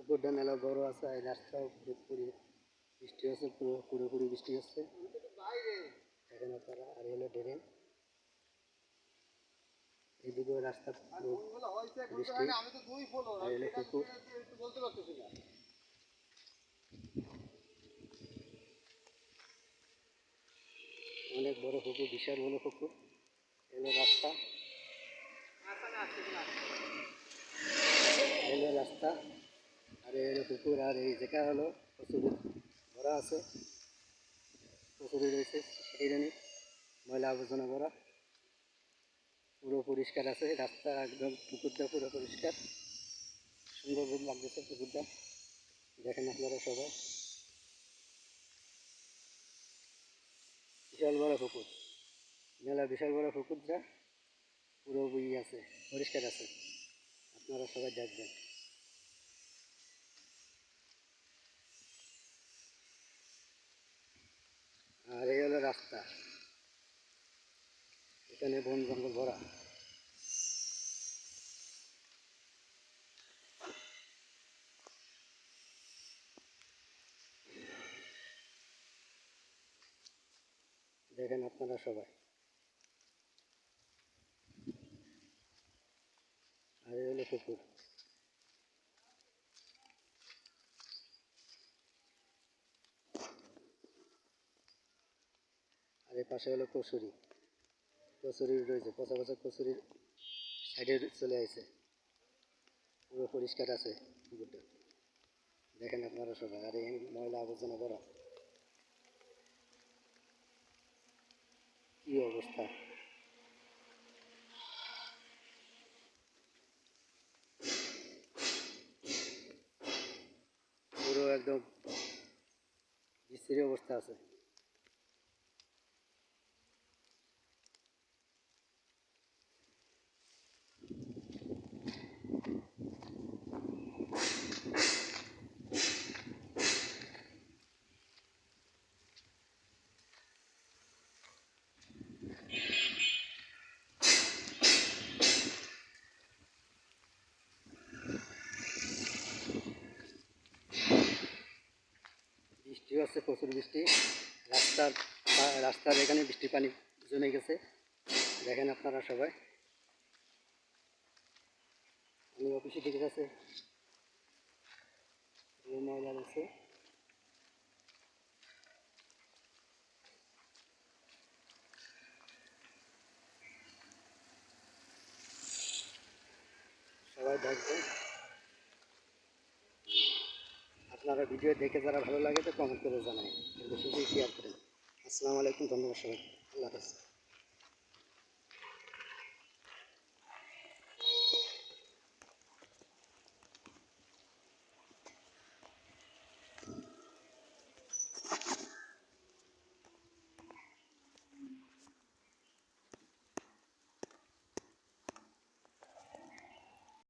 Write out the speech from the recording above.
পুকুরটা মেলা আছে রাস্তাও বৃষ্টি হচ্ছে, পুরো পুরোপুরি বৃষ্টি হচ্ছে। এখানে তারা আর হলো এদিকেও রাস্তা বৃষ্টি। আর হলো অনেক বড় পুকুর, বিশাল বড় পুকুর। এলো রাস্তা। রাস্তা। আর এই হলো পুকুর, আর এই জায়গা হলো কচুরি ভরা আছে। কচুরি রয়েছে সেখানে ময়লা আবর্জনা ভরা পুরো পরিষ্কার আছে, রাস্তা একদম পুকুরটা পুরো পরিষ্কার। সুন্দর লাগতেছে পুকুরটা। দেখেন আপনারা সবাই। বিশাল বড় পুকুর। মেলা বিশাল বড় পুকুরটা পুরো বই আছে, পরিষ্কার আছে। আপনারা সবাই দেখবেন আর এই হলো রাস্তা। এখানে বন জঙ্গল ভরা। দেখেন আপনারা সবাই। আর হলো পুকুর এই পাশে হলো কচুরি কচুরি রয়েছে, পচা পচা কচুরির সাইডে চলে আসছে পুরো পরিষ্কার আছে পুকুরটা দেখেন আপনারা সবাই, আর এই ময়লা আবর্জনা করা কি অবস্থা? পুরো একদম বিশ্রী অবস্থা আছে বৃষ্টি হচ্ছে প্রচুর বৃষ্টি। রাস্তার রাস্তার এখানে বৃষ্টির পানি জমে গেছে। দেখেন আপনারা সবাই। আমি অফিসে ঠিক আছে ময়লা রয়েছে। সবাই দেখবেন। আপনারা ভিডিও দেখে যারা ভালো লাগে তো কমেন্ট করে জানাই বেশি বেশি শেয়ার করেন। আসসালামু আলাইকুম, ধন্যবাদ সবাই আল্লাহ হাফেজ।